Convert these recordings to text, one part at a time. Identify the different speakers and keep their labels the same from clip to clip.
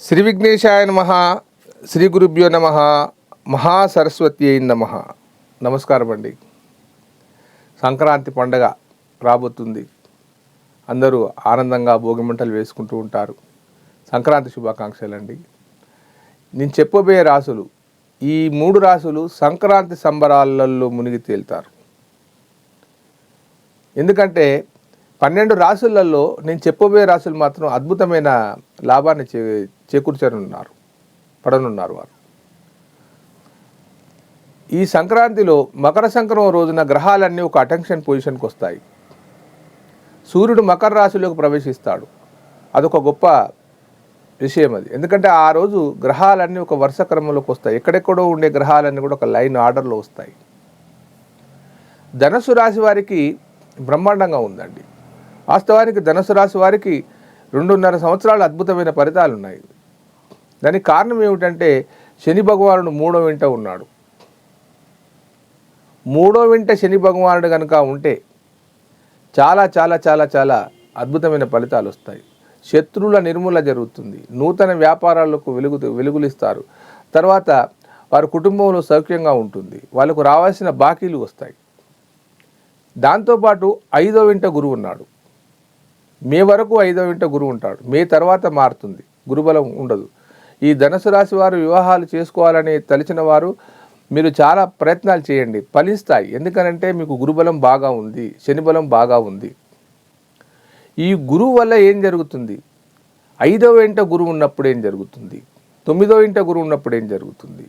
Speaker 1: శ్రీ విఘ్నేశాయ నమ శ్రీ గురుభ్యో నమ మహాసరస్వతి అయిన నమ. నమస్కారం అండి. సంక్రాంతి పండగ రాబోతుంది. అందరూ ఆనందంగా భోగిమంటలు వేసుకుంటూ ఉంటారు. సంక్రాంతి శుభాకాంక్షలు అండి నేను చెప్పబోయే రాసులు ఈ మూడు రాసులు సంక్రాంతి సంబరాలలో మునిగి తేలుతారు. ఎందుకంటే పన్నెండు రాసులలో నేను చెప్పబోయే రాసులు మాత్రం అద్భుతమైన లాభాన్ని చేకూర్చనున్నారు పడనున్నారు వారు. ఈ సంక్రాంతిలో మకర సంక్రమం రోజున గ్రహాలన్నీ ఒక అటెన్షన్ పొజిషన్కి వస్తాయి. సూర్యుడు మకర రాశిలోకి ప్రవేశిస్తాడు. అదొక గొప్ప విషయం అది. ఎందుకంటే ఆ రోజు గ్రహాలన్నీ ఒక వరుస క్రమంలోకి వస్తాయి. ఎక్కడెక్కడో ఉండే గ్రహాలన్నీ కూడా ఒక లైన్ ఆర్డర్లో వస్తాయి. ధనుసు రాశి వారికి బ్రహ్మాండంగా ఉందండి. వాస్తవానికి ధనుసు రాశి వారికి రెండున్నర సంవత్సరాలు అద్భుతమైన ఫలితాలు ఉన్నాయి దానికి కారణం ఏమిటంటే శని భగవానుడు మూడో వెంట ఉన్నాడు. మూడో వెంట శని భగవానుడు కనుక ఉంటే చాలా చాలా చాలా చాలా అద్భుతమైన ఫలితాలు వస్తాయి. శత్రువుల నిర్మూల జరుగుతుంది. నూతన వ్యాపారాలకు వెలుగు వెలుగులిస్తారు. తర్వాత వారి కుటుంబంలో సౌఖ్యంగా ఉంటుంది. వాళ్ళకు రావాల్సిన బాకీలు వస్తాయి. దాంతోపాటు ఐదో వెంట గురువు ఉన్నాడు. మే వరకు ఐదో వెంట గురువు ఉంటాడు. మే తర్వాత మారుతుంది. గురుబలం ఉండదు. ఈ ధనుసు రాశి వారు వివాహాలు చేసుకోవాలని తలిచిన వారు మీరు చాలా ప్రయత్నాలు చేయండి. ఫలిస్తాయి. ఎందుకనంటే మీకు గురుబలం బాగా ఉంది శనిబలం బాగా ఉంది. ఈ గురువు వల్ల ఏం జరుగుతుంది? ఐదవ ఇంట గురువు ఉన్నప్పుడు ఏం జరుగుతుంది? తొమ్మిదో ఇంట గురువు ఉన్నప్పుడు ఏం జరుగుతుంది?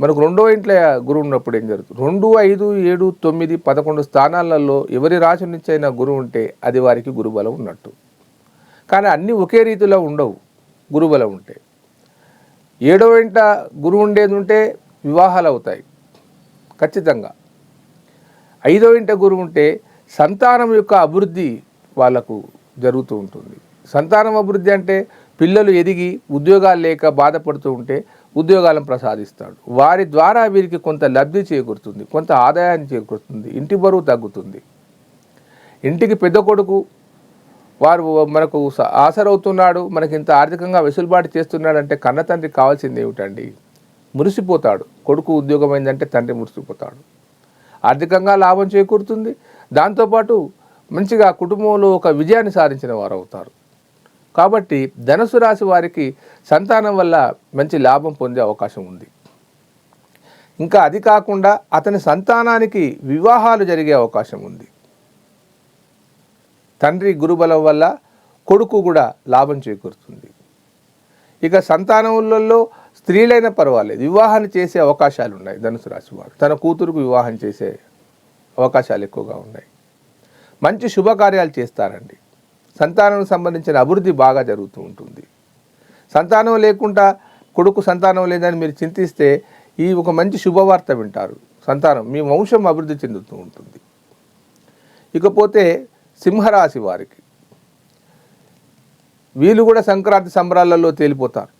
Speaker 1: మనకు రెండో ఇంట్లో గురువు ఉన్నప్పుడు ఏం జరుగుతుంది? రెండు ఐదు ఏడు తొమ్మిది పదకొండు స్థానాలలో ఎవరి రాశి నుంచి అయినా గురువు ఉంటే అది వారికి గురుబలం ఉన్నట్టు. కానీ అన్నీ ఒకే రీతిలో ఉండవు. గురుబలం ఉంటే. ఏడో వెంట గురువు ఉండేది ఉంటే వివాహాలు అవుతాయి ఖచ్చితంగా. ఐదో ఇంట గురువు ఉంటే సంతానం యొక్క అభివృద్ధి వాళ్ళకు జరుగుతూ ఉంటుంది. సంతానం అభివృద్ధి అంటే పిల్లలు ఎదిగి ఉద్యోగాలు లేక బాధపడుతూ ఉంటే ఉద్యోగాలను ప్రసాదిస్తాడు. వారి ద్వారా వీరికి కొంత లబ్ధి చేకూరుతుంది కొంత ఆదాయాన్ని చేకూరుతుంది ఇంటి బరువు తగ్గుతుంది. ఇంటికి పెద్ద కొడుకు వారు మనకు స- ఆసరవుతున్నాడు మనకి ఇంత ఆర్థికంగా వెసులుబాటు చేస్తున్నాడు అంటే కన్న తండ్రి కావాల్సింది ఏమిటండి? మురిసిపోతాడు. కొడుకు ఉద్యోగం అయిందంటే తండ్రి మురిసిపోతాడు. ఆర్థికంగా లాభం చేకూరుతుంది. దాంతోపాటు మంచిగా కుటుంబంలో ఒక విజయాన్ని సాధించిన వారు అవుతారు కాబట్టి ధనుసు రాశి వారికి సంతానం వల్ల మంచి లాభం పొందే అవకాశం ఉంది. ఇంకా అది కాకుండా అతని సంతానానికి వివాహాలు జరిగే అవకాశం ఉంది. తండ్రి గురుబలం వల్ల కొడుకు కూడా లాభం చేకూరుతుంది. ఇక సంతానములలో స్త్రీలైనా పర్వాలేదు. వివాహాన్ని చేసే అవకాశాలు ఉన్నాయి ధనుసు రాశి వారు. తన కూతురుకు వివాహం చేసే అవకాశాలు ఎక్కువగా ఉన్నాయి. మంచి శుభకార్యాలు చేస్తారండి. సంతానం సంబంధించిన అభివృద్ధి బాగా జరుగుతూ ఉంటుంది. సంతానం లేకుండా కొడుకు సంతానం లేదని మీరు చింతిస్తే ఈ ఒక మంచి శుభవార్త వింటారు. సంతానం మీ వంశం అభివృద్ధి చెందుతూ ఉంటుంది. ఇకపోతే సింహరాశి వారికి. వీళ్ళు కూడా సంక్రాంతి సంబరాలలో తేలిపోతారు.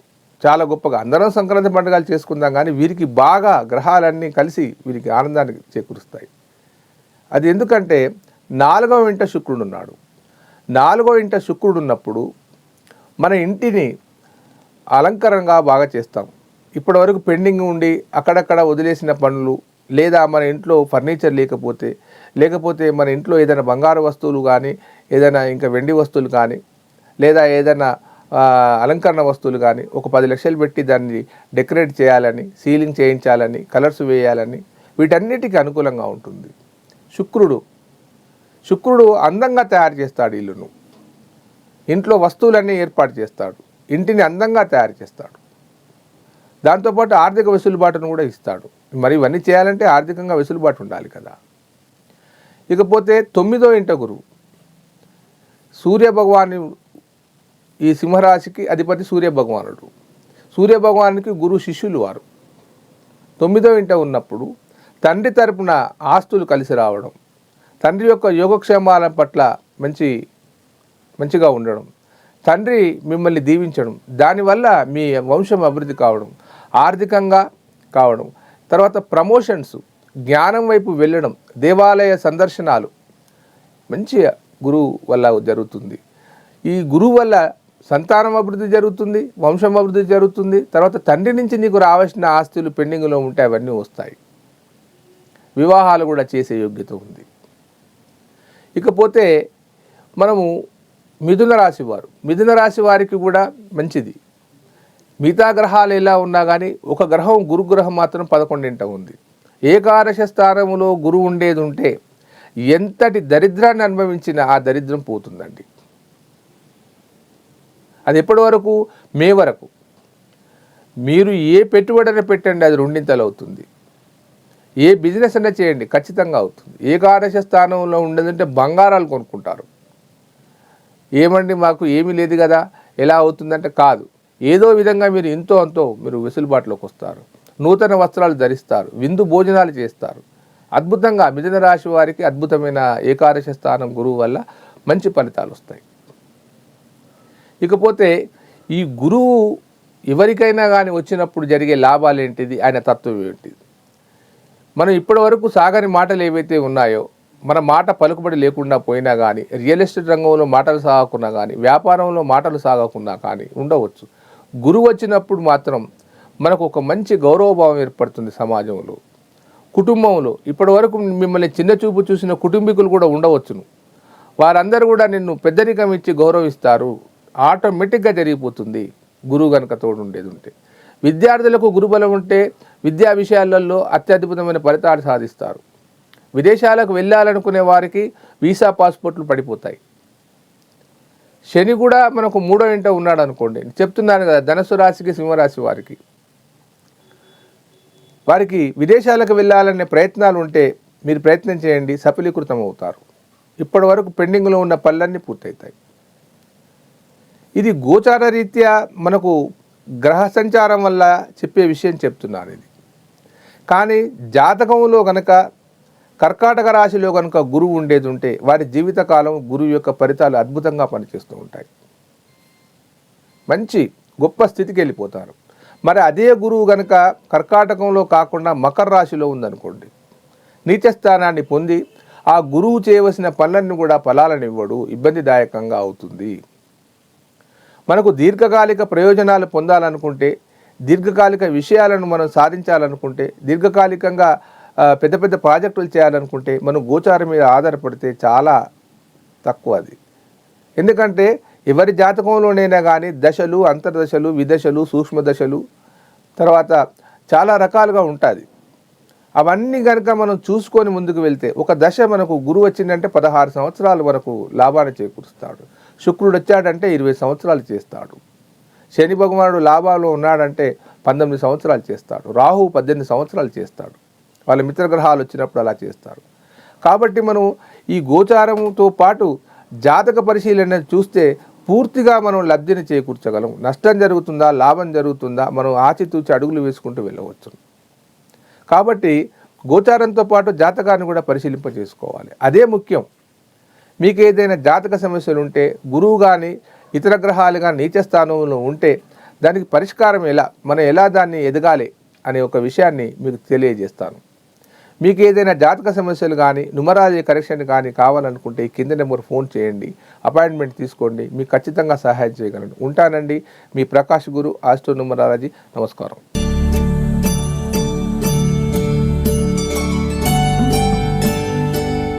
Speaker 1: చాలా గొప్పగా. అందరం సంక్రాంతి పండుగలు చేసుకుందాం కానీ వీరికి బాగా గ్రహాలన్నీ కలిసి వీరికి ఆనందాన్ని చేకూరుస్తాయి. అది ఎందుకంటే నాలుగవ ఇంట శుక్రుడు ఉన్నాడు. నాలుగవ ఇంట శుక్రుడు ఉన్నప్పుడు మన ఇంటిని అలంకరణగా బాగా చేస్తాం. ఇప్పటివరకు పెండింగ్ ఉండి అక్కడక్కడ వదిలేసిన పనులు లేదా మన ఇంట్లో ఫర్నిచర్ లేకపోతే లేకపోతే మన ఇంట్లో ఏదైనా బంగారు వస్తువులు కానీ ఏదైనా ఇంకా వెండి వస్తువులు కానీ లేదా ఏదైనా అలంకరణ వస్తువులు కానీ ఒక పది లక్షలు పెట్టి దాన్ని డెకరేట్ చేయాలని సీలింగ్ చేయించాలని కలర్స్ వేయాలని వీటన్నిటికీ అనుకూలంగా ఉంటుంది. శుక్రుడు శుక్రుడు అందంగా తయారు చేస్తాడు ఇల్లును. ఇంట్లో వస్తువులన్నీ ఏర్పాటు చేస్తాడు. ఇంటిని అందంగా తయారు చేస్తాడు. దాంతోపాటు ఆర్థిక వెసులుబాటును కూడా ఇస్తాడు. మరి ఇవన్నీ చేయాలంటే ఆర్థికంగా వెసులుబాటు ఉండాలి కదా. ఇకపోతే తొమ్మిదో ఇంట గురువు. సూర్య భగవాను ఈ సింహరాశికి అధిపతి సూర్య భగవానుడు. సూర్య గురు శిష్యులు వారు. తొమ్మిదో ఇంట ఉన్నప్పుడు తండ్రి తరపున ఆస్తులు కలిసి రావడం తండ్రి యొక్క యోగక్షేమాల పట్ల మంచి మంచిగా ఉండడం తండ్రి మిమ్మల్ని దీవించడం దానివల్ల మీ వంశం అభివృద్ధి కావడం ఆర్థికంగా కావడం తర్వాత ప్రమోషన్స్ జ్ఞానం వైపు వెళ్ళడం దేవాలయ సందర్శనాలు మంచి గురువు వల్ల జరుగుతుంది. ఈ గురువు వల్ల సంతానం అభివృద్ధి జరుగుతుంది వంశం అభివృద్ధి జరుగుతుంది తర్వాత తండ్రి నుంచి నీకు రావాల్సిన ఆస్తులు పెండింగ్లో ఉంటే అవన్నీ వస్తాయి. వివాహాలు కూడా చేసే యోగ్యత ఉంది. ఇకపోతే మనము మిథున రాశి వారు మిథున రాశి వారికి కూడా మంచిది. మిగతా గ్రహాలు ఎలా ఉన్నా కానీ ఒక గ్రహం గురుగ్రహం మాత్రం పదకొండింట ఉంది. ఏకాదశ స్థానములో గురువు ఉండేది ఉంటే ఎంతటి దరిద్రాన్ని అనుభవించిన ఆ దరిద్రం పోతుందండి. అది ఎప్పటి వరకు? మే వరకు. మీరు ఏ పెట్టుబడి పెట్టండి అది రెండింతలు అవుతుంది ఏ బిజినెస్ అయినా చేయండి ఖచ్చితంగా అవుతుంది. ఏకాదశ స్థానంలో ఉండదంటే బంగారాలు కొనుక్కుంటారు. ఏమండి మాకు ఏమీ లేదు కదా ఎలా అవుతుందంటే కాదు. ఏదో విధంగా మీరు ఎంతో అంతో మీరు వెసులుబాటులోకి వస్తారు. నూతన వస్త్రాలు ధరిస్తారు విందు భోజనాలు చేస్తారు. అద్భుతంగా మిథున రాశి వారికి అద్భుతమైన ఏకాదశ స్థానం గురువు వల్ల మంచి ఫలితాలు వస్తాయి. ఇకపోతే ఈ గురువు ఎవరికైనా కానీ వచ్చినప్పుడు జరిగే లాభాలు ఏంటిది? ఆయన తత్వం ఏంటిది మనం ఇప్పటి వరకు సాగని మాటలు ఏవైతే ఉన్నాయో మన మాట పలుకుబడి లేకుండా పోయినా కానీ రియల్ ఎస్టేట్ రంగంలో మాటలు సాగకున్నా కానీ వ్యాపారంలో మాటలు సాగకున్నా కానీ ఉండవచ్చు. గురువు వచ్చినప్పుడు మాత్రం మనకు ఒక మంచి గౌరవభావం ఏర్పడుతుంది సమాజంలో కుటుంబంలో. ఇప్పటి వరకు మిమ్మల్ని చిన్న చూపు చూసిన కుటుంబీకులు కూడా ఉండవచ్చును. వారందరూ కూడా నిన్ను పెద్దరికం ఇచ్చి గౌరవిస్తారు. ఆటోమేటిక్గా జరిగిపోతుంది. గురువు కనుక తోడు ఉండేది ఉంటే. విద్యార్థులకు గురుబలం ఉంటే విద్యా విషయాలలో అత్యద్భుతమైన ఫలితాలు సాధిస్తారు. విదేశాలకు వెళ్ళాలనుకునే వారికి వీసా పాస్పోర్ట్లు పడిపోతాయి. శని కూడా మనకు మూడో ఇంట ఉన్నాడు అనుకోండి చెప్తున్నాను కదా ధనస్సు రాశికి సింహరాశి వారికి. వారికి విదేశాలకు వెళ్ళాలనే ప్రయత్నాలు ఉంటే మీరు ప్రయత్నం చేయండి సఫలీకృతం అవుతారు ఇప్పటి వరకు పెండింగ్లో ఉన్న పనులన్నీ పూర్తవుతాయి ఇది గోచార రీత్యా మనకు గ్రహ సంచారం వల్ల చెప్పే విషయం చెప్తున్నాను ఇది. కానీ జాతకంలో కనుక కర్కాటక రాశిలో కనుక గురువు ఉండేది ఉంటే వారి జీవితకాలం గురువు యొక్క ఫలితాలు అద్భుతంగా పనిచేస్తూ ఉంటాయి. మంచి గొప్ప స్థితికి వెళ్ళిపోతారు. మరి అదే గురువు కనుక కర్కాటకంలో కాకుండా మకర రాశిలో ఉందనుకోండి నీచస్థానాన్ని పొంది ఆ గురువు చేయవలసిన పనులన్నీ కూడా ఫలాలనివ్వడు ఇబ్బందిదాయకంగా అవుతుంది. మనకు దీర్ఘకాలిక ప్రయోజనాలు పొందాలనుకుంటే దీర్ఘకాలిక విషయాలను మనం సాధించాలనుకుంటే దీర్ఘకాలికంగా పెద్ద పెద్ద ప్రాజెక్టులు చేయాలనుకుంటే మనం గోచారం మీద ఆధారపడితే చాలా తక్కువ అది. ఎందుకంటే ఎవరి జాతకంలోనైనా కానీ దశలు అంతర్దశలు విదశలు సూక్ష్మ దశలు తర్వాత చాలా రకాలుగా ఉంటుంది. అవన్నీ కనుక మనం చూసుకొని ముందుకు వెళ్తే ఒక దశ మనకు గురువు వచ్చిందంటే పదహారు సంవత్సరాలు వరకు లాభాన్ని చేకూరుస్తాడు. శుక్రుడు వచ్చాడంటే ఇరవై సంవత్సరాలు చేస్తాడు. శని భగవానుడు లాభాలు ఉన్నాడంటే పంతొమ్మిది సంవత్సరాలు చేస్తాడు. రాహు పద్దెనిమిది సంవత్సరాలు చేస్తాడు. వాళ్ళ మిత్రగ్రహాలు వచ్చినప్పుడు అలా చేస్తారు కాబట్టి మనం ఈ గోచారంతో పాటు జాతక పరిశీలన చూస్తే పూర్తిగా మనం లబ్ధిని చేకూర్చగలం. నష్టం జరుగుతుందా లాభం జరుగుతుందా మనం ఆచితూచి అడుగులు వేసుకుంటూ వెళ్ళవచ్చు. కాబట్టి గోచారంతో పాటు జాతకాన్ని కూడా పరిశీలింప చేసుకోవాలి అదే ముఖ్యం. మీకు ఏదైనా జాతక సమస్యలు ఉంటే గురువు కానీ ఇతర గ్రహాలు కానీ నీచ స్థానంలో ఉంటే దానికి పరిష్కారం ఎలా మనం ఎలా దాన్ని ఎదగాలి అనే ఒక విషయాన్ని మీకు తెలియజేస్తాను. మీకు ఏదైనా జాతక సమస్యలు కానీ నుమరాజీ కరెక్షన్ కానీ కావాలనుకుంటే ఈ కింద నెంబర్ ఫోన్ చేయండి. అపాయింట్మెంట్ తీసుకోండి. మీకు ఖచ్చితంగా సహాయం చేయగలను. ఉంటానండి. మీ ప్రకాష్ గురు ఆస్ట్రో నుమరాజీ నమస్కారం.